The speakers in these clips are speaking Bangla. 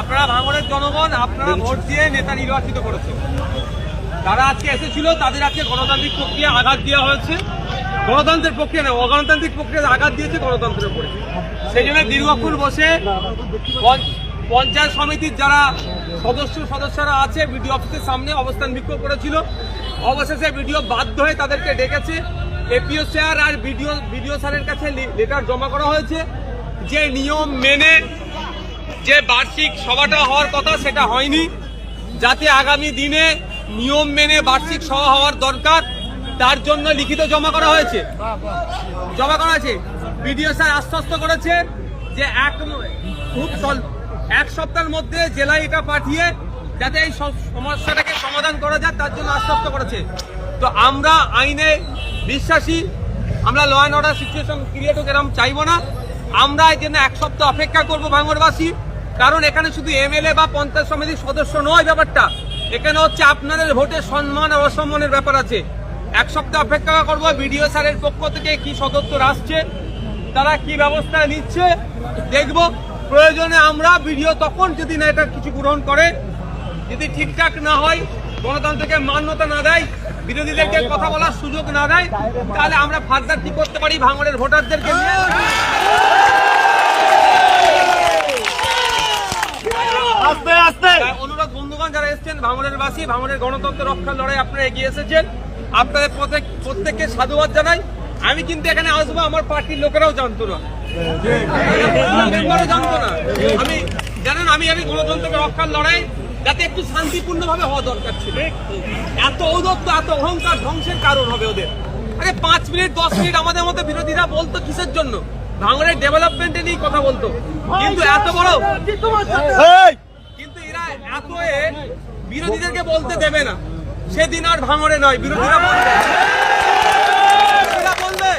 আপনারা ভাঙড়ের জনগণ আপনারা ভোট দিয়ে নেতা নির্বাচিত করেছেন। যারা আজকে এসেছিল তাদের আজকে গণতান্ত্রিক প্রক্রিয়া আঘাত দেওয়া হয়েছে। গণতন্ত্রের প্রক্রিয়া না অগণতান্ত্রিক প্রক্রিয়া আঘাত দিয়েছে গণতন্ত্রের উপরে। সেই জন্য দীর্ঘক্ষণ বসে পঞ্চায়েত সমিতির যারা সদস্য সদস্যরা আছে বিডিও অফিসের সামনে অবস্থান বিক্ষোভ করেছিল। অবশেষে বিডিও বাধ্য হয়ে তাদেরকে ডেকেছে। এপিও স্যার আর বিডিও বিডিও স্যারের কাছে লেটার জমা করা হয়েছে। যে নিয়ম মেনে যে বার্ষিক সভাটা হওয়ার কথা সেটা হয়নি। যাতে আগামী দিনে নিয়ম মেনে বার্ষিক সভা হওয়ার দরকার, তার জন্য লিখিত জমা করা হয়েছে। জমা করা আছে। বিডিও স্যার আশ্বস্ত করেছে যে এক খুব এক সপ্তাহের মধ্যে জেলায় এটা পাঠিয়ে যাতে এই সমস্যাটাকে সমাধান করা যায়, তার জন্য আশ্বস্ত করেছে। তো আমরা আইনে বিশ্বাসী, আমরা law and order situation create হোক এরকম চাইব না। আমরা এই জন্য এক সপ্তাহ অপেক্ষা করব ভাঙড়বাসী। কারণ এখানে শুধু এমএলএ বা পঞ্চায়েত সমিতির সদস্য নয় ব্যাপারটা। এখানে হচ্ছে আপনাদের ভোটের সম্মান আর অসম্মানের ব্যাপার আছে। এক সপ্তাহ অপেক্ষা করব বিডিও স্যারের পক্ষ থেকে কি সদস্য আসছে, তারা কি ব্যবস্থা নিচ্ছে, দেখব। প্রয়োজনে আমরা বিডিও তখন যদি না এটা কিছু গ্রহণ করে, যদি ঠিকঠাক না হয়, গণতন্ত্রকে মান্যতা না দেয়, বিরোধীদেরকে কথা বলার সুযোগ না দেয়, তাহলে আমরা ফার্দার কি করতে পারি ভাঙড়ের ভোটারদেরকে নিয়ে? আস্তে। অনুরোধ বন্ধুগণ যারা এসেছেন ভাঙড়ের বাসী ভাঙড়ের গণতন্ত্র রক্ষার লড়াই আপনারা এগিয়ে এসেছেন। আপনাদের প্রত্যেক প্রত্যেককে সাধুবাদ জানাই। আমি কিন্তু এখানে আসব আমার পার্টির লোকেরাও জানতো না। জানতো না। আমি জানেন আমি আমি গণতন্ত্রকে রক্ষার লড়াই যাতে একটু শান্তিপূর্ণভাবে হওয়া দরকার ছিল। এত ঔদত্ত এত অহংকার ধ্বংসের কারণ হবে ওদের। আরে পাঁচ মিনিট দশ মিনিট আমাদের মতো বিরোধীরা বলতো কিসের জন্য? ভাঙড়ের ডেভেলপমেন্টে নিয়ে কথা বলতো। কিন্তু এত বড় এত বিরোধীদেরকে বলতে দেবে না। সেদিন আর ভাঙড়ে নয়, বিরোধীরা বলবে। বলবে।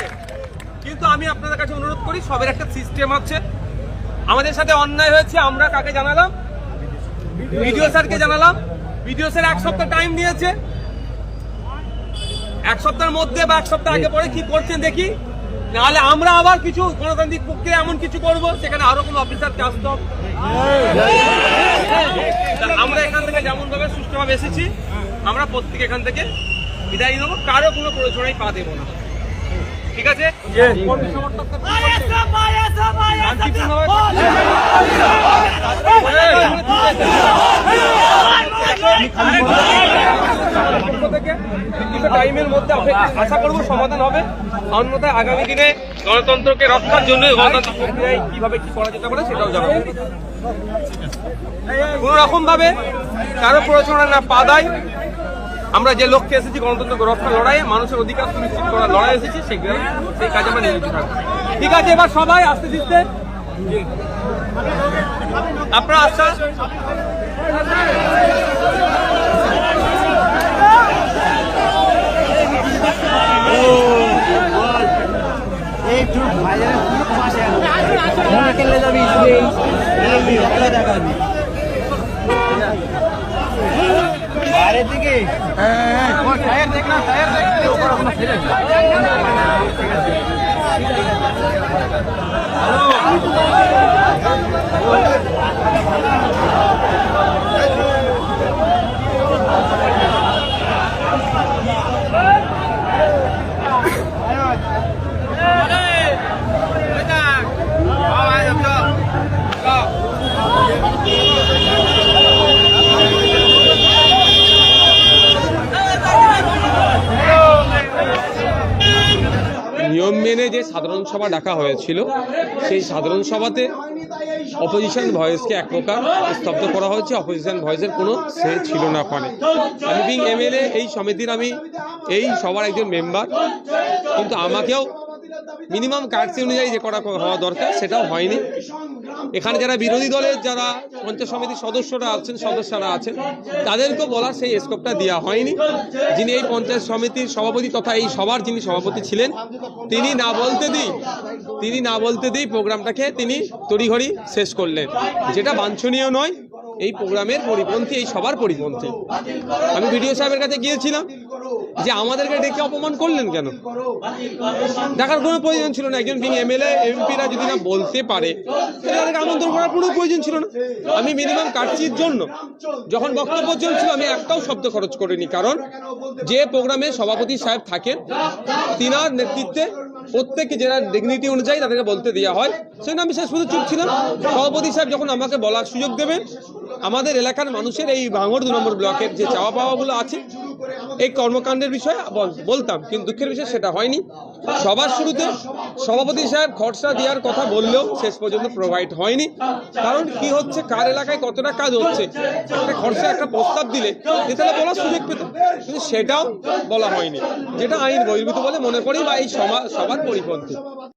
কিন্তু আমি আপনাদের কাছে অনুরোধ করি, সবের একটা সিস্টেম আছে। আমাদের সাথে অন্যায় হয়েছে, আমরা কাকে জানালাম? ভিডিও স্যারকে জানালাম। ভিডিও স্যার এক সপ্তাহ টাইম নিয়েছে। এক সপ্তাহের মধ্যে বা এক সপ্তাহ আগে পরে কি করছেন দেখি। নাহলে আমরা আবার কিছু গণতান্ত্রিক পক্ষে এমন কিছু করব, সেখানে আরও কোনো অফিসারকে আসতে হবে। আমরা এখান থেকে যেমন ভাবে সুষ্ঠুভাবে এসেছি, আমরা প্রত্যেকে এখান থেকে বিদায় নেব। কারও কোনো প্ররোচনায় পা দেবো না। ঠিক আছে? টাইমের মধ্যে আশা করব সমাধান হবে। অন্যথায় আগামী দিনে গণতন্ত্রকে রক্ষার জন্য গণতন্ত্র প্রক্রিয়ায় কীভাবে কি করা যেতে পারে সেটাও জানাব। কোন রকম ভাবে কারও প্ররোচনা না পা দেয় আমরা যে লক্ষ্যে এসেছি গণতন্ত্র রক্ষা লড়াইয়ে মানুষের অধিকার সুনিশ্চিত করার লড়াই এসেছি, সেই সেই কাজে আমরা নিয়োজিত থাকব। ঠিক আছে, এবার সবাই আস্তে আস্তে আপনারা আশ্বাস? একটু কেলে যাবি এই ভালো দেখাবি বাইরের দিকে হ্যাঁ টায়ার দেখ না টায়ার দেখ ওপর কোনো ফেলে নিয়ম মেনে যে সাধারণ সভা ডাকা হয়েছিল। সেই সাধারণ সভাতে অপোজিশন ভয়েসকে এক প্রকার স্তব্ধ করা হয়েছে। অপোজিশন ভয়েসের কোনো সে ছিল না ওখানে। আমি বিং এমএলএ এই সমিতির আমি এই সবার একজন মেম্বার কিন্তু আমাকেও মিনিমাম কার্ডসি অনুযায়ী যে করা হওয়া দরকার সেটাও হয়নি। এখানে যারা বিরোধী দলের যারা পঞ্চায়েত সমিতির সদস্যরা আছেন সদস্যরা আছেন, তাদেরকেও বলার সেই স্কোপটা দেওয়া হয়নি। যিনি এই পঞ্চায়েত সমিতির সভাপতি তথা এই সবার যিনি সভাপতি ছিলেন, তিনি না বলতে দিই তিনি না বলতে দিই প্রোগ্রামটাকে তিনি তড়িঘড়ি শেষ করলেন। যেটা বাঞ্ছনীয় নয়, এই প্রোগ্রামের পরিপন্থী, এই সবার পরিপন্থী। আমি ভিডিও সাহেবের কাছে গিয়েছিলাম যে আমাদেরকে ডেকে অপমান করলেন কেন? দেখার কোনো প্রয়োজন ছিল না। একজন বিং এমএলএ এমপিরা যদি না বলতে পারে তাদেরকে আমন্ত্রণ করার কোনো প্রয়োজন ছিল না। আমি মিনিমাম কাটচির জন্য যখন বক্তব্য চলছিল, আমি একটাও শব্দ খরচ করিনি। কারণ যে প্রোগ্রামে সভাপতি সাহেব থাকেন, তিনার নেতৃত্বে প্রত্যেককে যারা ডিগনিটি অনুযায়ী তাদেরকে বলতে দেওয়া হয়, সেজন্য আমি শেষ পর্যন্ত চুপ ছিলাম। সভাপতি সাহেব যখন আমাকে বলার সুযোগ দেবেন, আমাদের এলাকার মানুষের এই ভাঙড় দু নম্বর ব্লকের যে চাওয়া পাওয়াগুলো আছে এই কর্মকাণ্ডের বিষয়ে বলতাম, কিন্তু দুঃখের বিষয় সেটা হয়নি। সবার শুরুতে সভাপতি সাহেব খরচা দেওয়ার কথা বললেও শেষ পর্যন্ত প্রোভাইড হয়নি। কারণ কি হচ্ছে, কার এলাকায় কতটা কাজ হচ্ছে, একটা খরচা, একটা প্রস্তাব দিলে তাহলে বলার সুযোগ পেত। কিন্তু সেটাও বলা হয়নি, যেটা আইন বহির্ভূত বলে মনে করি বা এই সমা- সবার পরিপন্থী।